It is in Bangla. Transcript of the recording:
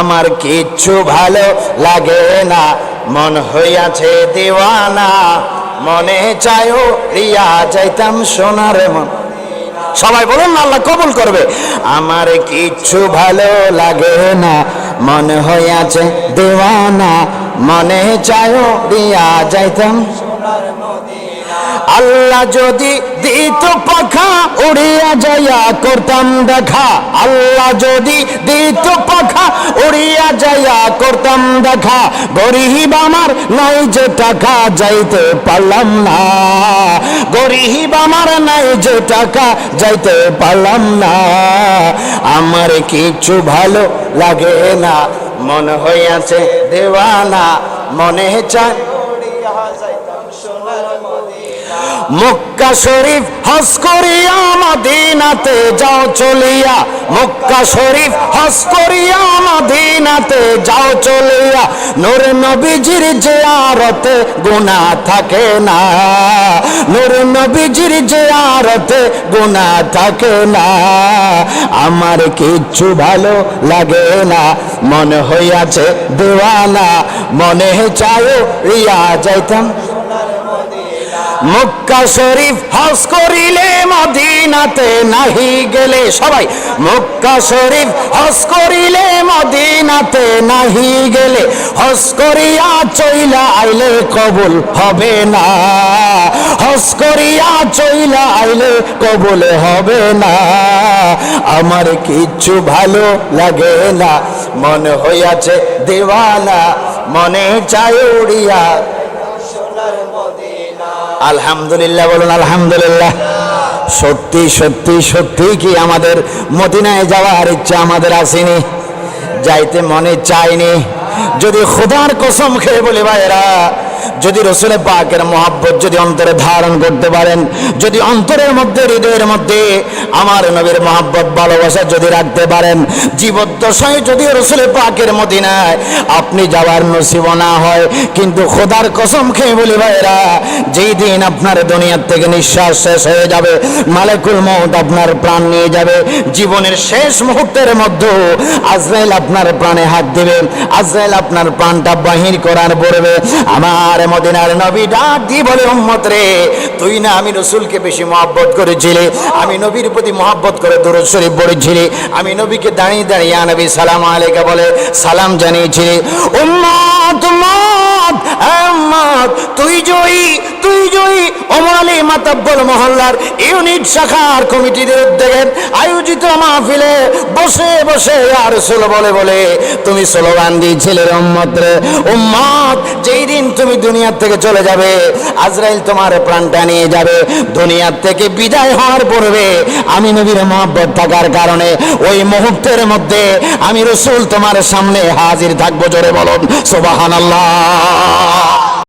আমার কিচ্ছু ভালো লাগে না। মন হইয়াছে দিওয়ানা, মনে চায়ও রিয়া, যাইতাম সোনার মন। সবাই বলুন না, আল্লাহ কবুল করবে। আমার কিচ্ছু ভালো লাগে না। মনে হইয়াছে দেওয়ানা, মনে চায়ও রিয়া, যাইতাম আল্লাহ যদি দিত পাখা উড়িয়া যাইয়া করতাম দেখা। আল্লাহ যদি দিত পাখা উড়িয়া যাইয়া করতাম দেখা। গরিব আমার নাই যে টাকা, যাইতে পারলাম না। গরিব আমার নাই যে টাকা, যাইতে পারলাম না। আমার কিছু ভালো লাগে না। মনে হইয়াছে দেওয়ানা, মনে চায় মক্কা শরীফ হজ করিয়া মদিনাতে যাও চলিয়া। মক্কা শরীফ হজ করিয়া মদিনাতে যাও চলিয়া। নূর নবীজির জিয়ারতে গুনাহ থাকে না। নূর নবীজির জিয়ারতে গুনাহ থাকে না। আমার কিচ্ছু ভালো লাগে না। মনে হইয়াছে দেওয়ানা। মনে চায় রিয়া যাইতাম। মক্কা শরীফ হজ করিলে মদিনাতে নাহি গেলে সবাই, মক্কা শরীফ হজ করিলে মদিনাতে নাহি গেলে, হজ করিয়া চইলা আইলে কবুল হবে না, হজ করিয়া চইলা আইলে কবুল হবে না। আমার কিচ্ছু ভালো লাগে না, মনে হইয়াছে দেওয়ানা, মনে চায় উড়িয়া আলহামদুলিল্লাহ, বলুন আলহামদুলিল্লাহ। সত্যি সত্যি সত্যি কি আমাদের মদিনায় যাওয়ার ইচ্ছা আমাদের আসেনি? যাইতে মনে চায়নি। যদি খোদার কসম খেয়ে বলে ভাইরা যদি রসুল পাকের মহাব্বত যদি অন্তরে ধারণ করতে পারেন, যদি অন্তরের মধ্যে, হৃদয়ের মধ্যে আমার নবীর মহাব্বত, ভালোবাসা যদি রাখতে পারেন, জীবদ্দশায় যদি রসুল পাকের মদিনায় আপনি যাওয়ার নসিব না হয়, কিন্তু খোদার কসম খেয়ে বলি ভাইরা যেই দিন আপনার দুনিয়ার থেকে নিঃশ্বাস শেষ হয়ে যাবে, মালেকুল মৌত আপনার প্রাণ নিয়ে যাবে, জীবনের শেষ মুহূর্তের মধ্যে আজরাইল আপনার প্রাণে হাত দিবে, আজরাইল আপনার প্রাণটা বাহির করার পড়বে আমার মদিনার নবী ডাক দিয়ে বলে, উম্মত রে, তুই না আমি রসুলকে বেশি মহব্বত করেছিলি, আমি নবীর প্রতি মহব্বত করে দূর শরীফ পড়েছিলি, আমি নবীকে দাঁড়িয়ে দাঁড়িয়ে নবী সালাম আলেকে বলে সালাম জানিয়েছিলি। উম্মত উম্মত আলী মহল্লার ইউনিট শাখার কমিটিদের উদ্যোগে আয়োজিত মাহফিলে বসে বসে আর সোলো বলে বলে তুমি স্লোগান দিয়েছিলে উম্মত রে। উম্মত, যেই দিন তুমি দুনিয়ার থেকে চলে যাবে, আজরাইল তোমার প্রাণটা নিয়ে যাবে। দুনিয়ার থেকে বিদায় হওয়ার পূর্বে আমি নবীর মহব্বত থাকার কারণে ওই মুহূর্তের মধ্যে আমি রসুল তোমার সামনে হাজির থাকব জোরে বলুন সোবাহান আল্লাহ